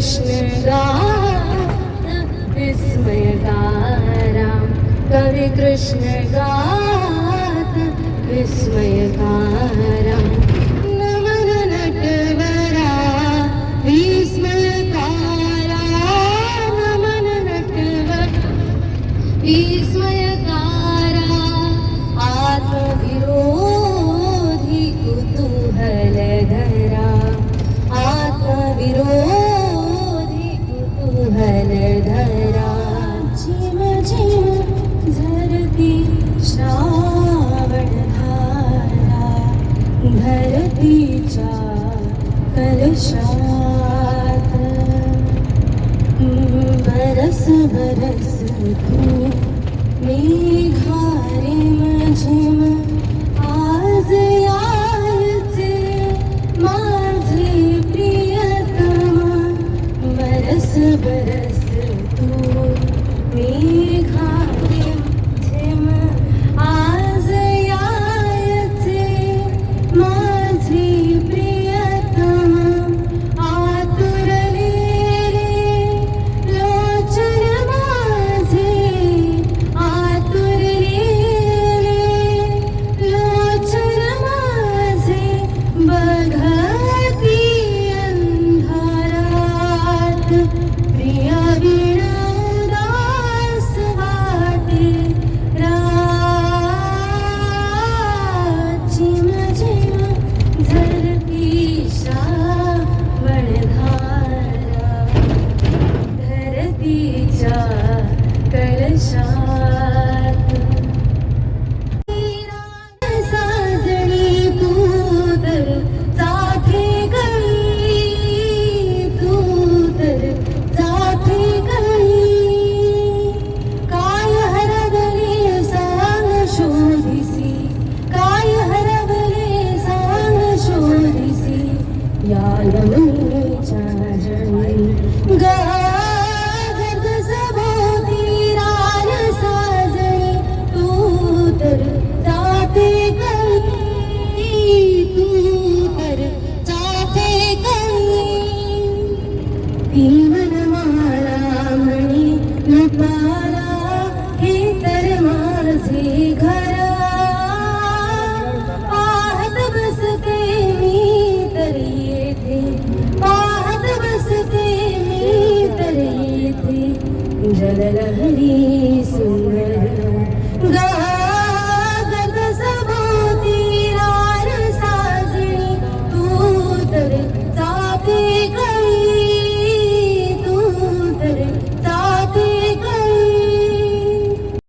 कृष्णगा विस्मयकार कवि कृष्णगा विस्मयकार विष्मकार विस्मयकार आत्मविरो हि कुतूहल धन धरतीच्या कलशात. बरस बरस तू मेघा मला हे तर माझे पाहत बसते मी तरी येते पाहत बसते मी तरी येते जललहरी सुंदर